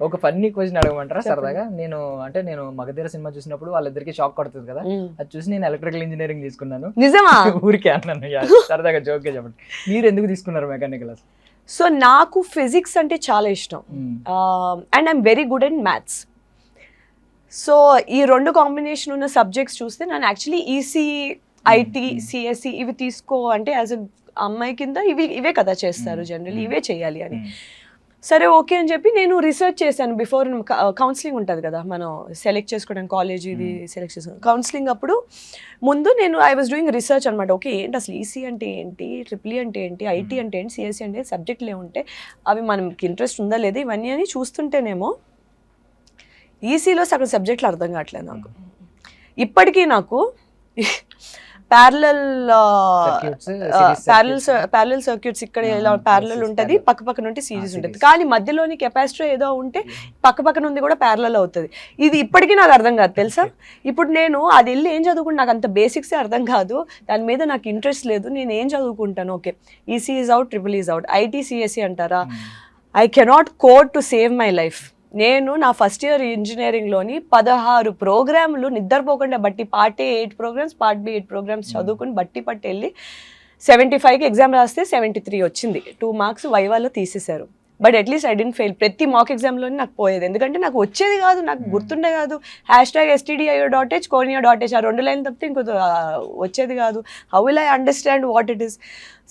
ఒక funny question అడగమంటారా? సరదాగా? నేను అంటే నేను మగధీర సినిమా చూసినప్పుడు వాళ్ళిద్దరికి షాక్ కొడుతుంది కదా? అది చూసి నేను ఎలక్ట్రికల్ ఇంజనీరింగ్ తీసుకున్నాను. నిజమా? ఊరికే అన్నాను సరదాగా జోక్గా చెప్పండి. మీరు ఎందుకు తీసుకున్నారు మెకానికల్ సో నాకు ఫిజిక్స్ అంటే చాలా ఇష్టం. And I'm very good and maths so ఈ రెండు కాంబినేషన్ ఉన్న సబ్జెక్ట్స్ చూస్తే నేను యాక్చువల్లీ ఈసీ ఐటీ సిఎస్సి ఇవి తీసుకో అంటే యాజ్ ఎ అమ్మాయి కింద ఇవి ఇవే కదా చేస్తారు. జనరల్లీ. ఇవే చేయాలి అని. సరే ఓకే అని చెప్పి నేను రీసెర్చ్ చేశాను. బిఫోర్ కౌన్సిలింగ్ ఉంటుంది కదా మనం సెలెక్ట్ చేసుకోవడానికి కాలేజ్ ఇది సెలెక్ట్ చేసుకోవడం కౌన్సిలింగ్ అప్పుడు ముందు నేను ఐ వాజ్ డూయింగ్ రీసెర్చ్ అనమాట ఓకే ఏంటి అసలు ఈసీ అంటే ఏంటి ట్రిపుల్ అంటే ఏంటి ఐటీ Hmm. అంటే ఏంటి సిఎస్సి అంటే సబ్జెక్టులు ఏముంటే అవి మనకి ఇంట్రెస్ట్ ఉందా లేదా ఇవన్నీ అని చూస్తుంటేనేమో ఈసీలో సగం సబ్జెక్టులు అర్థం కావట్లేదు నాకు. ఇప్పటికీ నాకు ప్యారలల్ ప్యారలల్ సర్క్యూట్స్ ఇక్కడ ఇలా Ah, ప్యారలల్ ఉంటుంది. పక్క పక్కన ఉంటే సిరీస్ ఉంటుంది. కానీ మధ్యలోని కెపాసిటర్ ఏదో ఉంటే పక్క పక్కన ఉంది కూడా ప్యారలల్ అవుతుంది. ఇది ఇప్పటికీ నాకు అర్థం కాదు తెలుసా? ఇప్పుడు నేను అది వెళ్ళి ఏం చదువుకుంటా? నాకు అంత బేసిక్స్ అర్థం కాదు. దాని మీద నాకు ఇంట్రెస్ట్ లేదు. నేను ఏం చదువుకుంటాను? Okay EC is out triple is out IT CSC అంటారా? I cannot code to save my life నేను నా ఫస్ట్ ఇయర్ ఇంజనీరింగ్లోని పదహారు ప్రోగ్రాములు నిద్రపోకుండా బట్టి part A eight programs part B eight programs చదువుకుని బట్టి పట్టి వెళ్ళి సెవెంటీ ఫైవ్కి ఎగ్జామ్ రాస్తే సెవెంటీ త్రీ వచ్చింది టూ మార్క్స్ వైవాలో తీసేశారు. But at least I didn't fail ప్రతి మాక్ ఎగ్జామ్లోనే నాకు పోయేది. ఎందుకంటే నాకు వచ్చేది కాదు నాకు గుర్తుండే కాదు. Hash tag STDIO dot H conio dot H ఆ రెండు లైన్ తప్పితే ఇంకో వచ్చేది కాదు. How will I understand what it is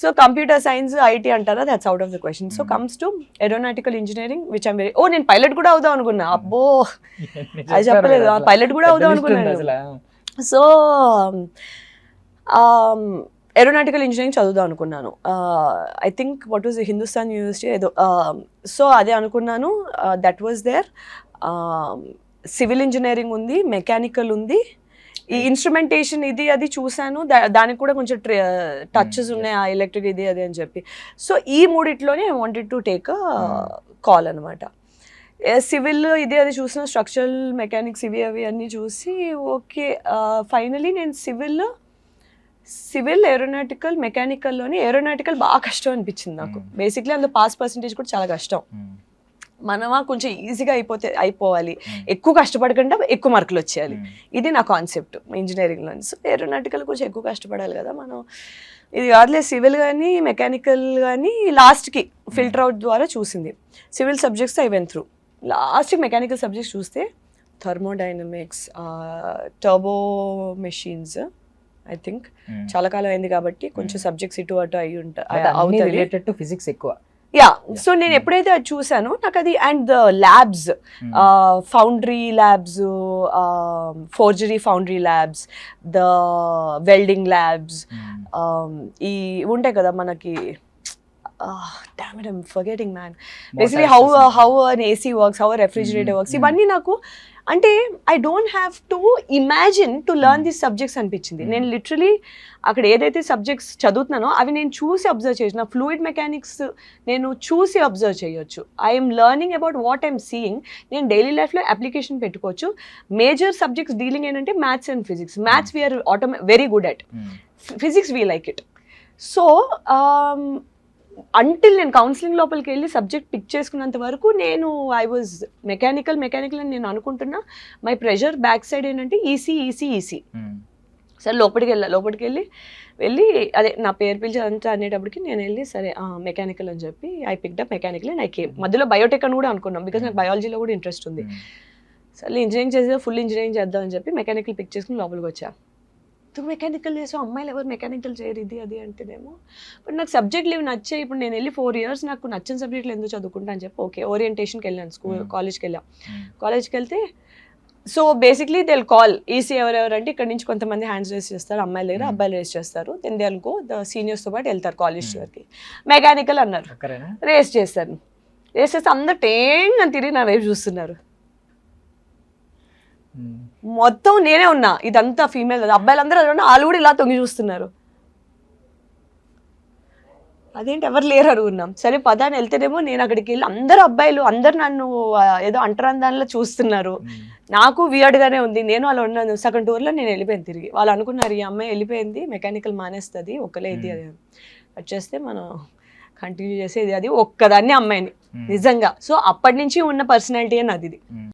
so computer science IT అంటారా? That's out of the question so comes to aeronautical engineering which I'm very ఓ నేను pilot కూడా అవుదాం అనుకున్నా. అబ్బో! అది చెప్పలేదు. పైలట్ కూడా అవుదాం అనుకున్నాను. సో ఏరోనాటికల్ ఇంజనీరింగ్ చదువుదాం అనుకున్నాను. I think what was Hindustan University ఏదో సో అదే అనుకున్నాను. That was there civil engineering ఉంది మెకానికల్ ఉంది. ఈ ఇన్స్ట్రుమెంటేషన్ ఇది అది చూశాను. దా- దానికి కూడా కొంచెం టచెస్ yes. ఉన్నాయి ఆ ఎలక్ట్రిక్ ఇది అది అని చెప్పి. సో ఈ మూడిట్లోనే I wanted to take call అనమాట సివిల్ ఇది అది చూసిన స్ట్రక్చరల్ మెకానిక్స్ ఇవి అవి అన్నీ చూసి ఓకే ఫైనలీ నేను సివిల్ సివిల్ ఏరోనాటికల్ మెకానికల్లోని ఏరోనాటికల్ బాగా కష్టం అనిపించింది నాకు. బేసిక్లీ అందులో పాస్ పర్సంటేజ్ కూడా చాలా కష్టం. మనమా కొంచెం ఈజీగా అయిపోతే అయిపోవాలి. ఎక్కువ కష్టపడకుండా ఎక్కువ మార్కులు వచ్చేయాలి. ఇది నా కాన్సెప్ట్ ఇంజనీరింగ్లో సో ఏరోనాటికల్ కొంచెం ఎక్కువ కష్టపడాలి కదా మనం. ఇది కాదులే సివిల్ కానీ మెకానికల్ కానీ లాస్ట్కి ఫిల్టర్ అవుట్ ద్వారా చూసింది. Civil subjects I went through లాస్ట్కి మెకానికల్ సబ్జెక్ట్స్ చూస్తే thermodynamics turbo machines I think. చాలా కాలం అయింది కాబట్టి కొంచెం సబ్జెక్ట్స్ ఇటు అటు అయి ఉంటాయి రిలేటెడ్ టు ఫిజిక్స్ ఎక్కువ. యా. సో నేను ఎప్పుడైతే అది చూసానో నాకు అది and the labs foundry labs forgery foundry labs the welding labs ఈ ఉంటాయి కదా మనకి damn it I'm forgetting man basically how how an AC works how refrigerator works. ఇవన్నీ నాకు అంటే I don't have to imagine to learn this subjects అనిపించింది. Mm. నేను literally అక్కడ ఏదైతే సబ్జెక్ట్స్ చదువుతున్నానో అవి నేను చూసి అబ్జర్వ్ చేసిన ఫ్లూయిడ్ మెకానిక్స్ నేను చూసి అబ్జర్వ్ చేయొచ్చు. I'm learning about what I'm seeing నేను డైలీ లైఫ్లో అప్లికేషన్ పెట్టుకోవచ్చు. మేజర్ సబ్జెక్ట్స్ డీలింగ్ ఏంటంటే maths and physics maths we ఆటోమే very good at physics we like it so until నేను కౌన్సిలింగ్ లోపలికి వెళ్ళి సబ్జెక్ట్ పిక్ చేసుకున్నంత వరకు నేను ఐ వాజ్ మెకానికల్ మెకానికల్ అని నేను అనుకుంటున్నా. మై ప్రెషర్ బ్యాక్ సైడ్ ఏంటంటే ఈసీ ఈసీ ఈసీ సరే లోపలికి వెళ్ళా లోపలికి వెళ్ళి వెళ్ళి అదే నా పేరు పిలిచి అంతా అనేటప్పటికి నేను వెళ్ళి సరే మెకానికల్ అని చెప్పి I picked up mechanical and I came మధ్యలో బయోటెక్ అని కూడా అనుకున్నాం బికాస్ నాకు బయాలజీలో కూడా ఇంట్రెస్ట్ ఉంది. సరే ఇంజనీరింగ్ చేసేది ఫుల్ ఇంజనీరింగ్ చేద్దామని చెప్పి మెకానికల్ పిక్ చేసుకుని లోపలికి వచ్చా. నువ్వు మెకానికల్ చేసావు అమ్మాయిలు ఎవరు మెకానికల్ చేయరు ఇది అది అంటేనేమో. బట్ నాకు సబ్జెక్టులు ఇవి నచ్చాయి ఇప్పుడు నేను వెళ్ళి ఫోర్ ఇయర్స్ నాకు నచ్చిన సబ్జెక్టులు ఎందుకు చదువుకుంటా అని చెప్పి ఓకే ఓరియంటేషన్కి వెళ్ళాను స్కూల్ Hmm. కాలేజ్కి వెళ్ళాం. కాలేజ్కి వెళ్తే so basically they call EC ఎవరెవరు అంటే ఇక్కడ నుంచి కొంతమంది హ్యాండ్స్ రేస్ చేస్తారు అమ్మాయిల దగ్గర Hmm. అబ్బాయిలు రేస్ చేస్తారు. దెన్ దే గో ద సీనియర్స్తో పాటు వెళ్తారు కాలేజ్ Hmm. వరకు. మెకానికల్ అన్నారు. రేస్ చేశాను రేస్ చేస్తే అందరు టేంగ్ అని తిరిగి నా వైపు చూస్తున్నారు. మొత్తం నేనే ఉన్నా. ఇదంతా ఫీమేల్ అబ్బాయిలందరూ ఉన్నా, వాళ్ళు కూడా ఇలా తొంగి చూస్తున్నారు. అదేంటి? ఎవరు లేరు అడుగున్నాం. సరే పదా అని వెళ్తేనేమో నేను అక్కడికి వెళ్ళి అందరు అబ్బాయిలు అందరు నన్ను ఏదో అంటరాని దానిలో చూస్తున్నారు నాకు వియర్డ్గానే ఉంది. నేను అలా ఉన్నాను. సగం టూర్లో నేను వెళ్ళిపోయాను తిరిగి. వాళ్ళు అనుకున్నారు ఈ అమ్మాయి వెళ్ళిపోయింది. మెకానికల్ మానేస్తుంది. ఒక్కలే ఇది అది. అని. వచ్చేస్తే మనం కంటిన్యూ చేసేది అది ఒక్కదాన్ని అమ్మాయిని. మ్మ్. నిజంగా. సో అప్పటి నుంచి ఉన్న పర్సనాలిటీ ఇది. మ్మ్.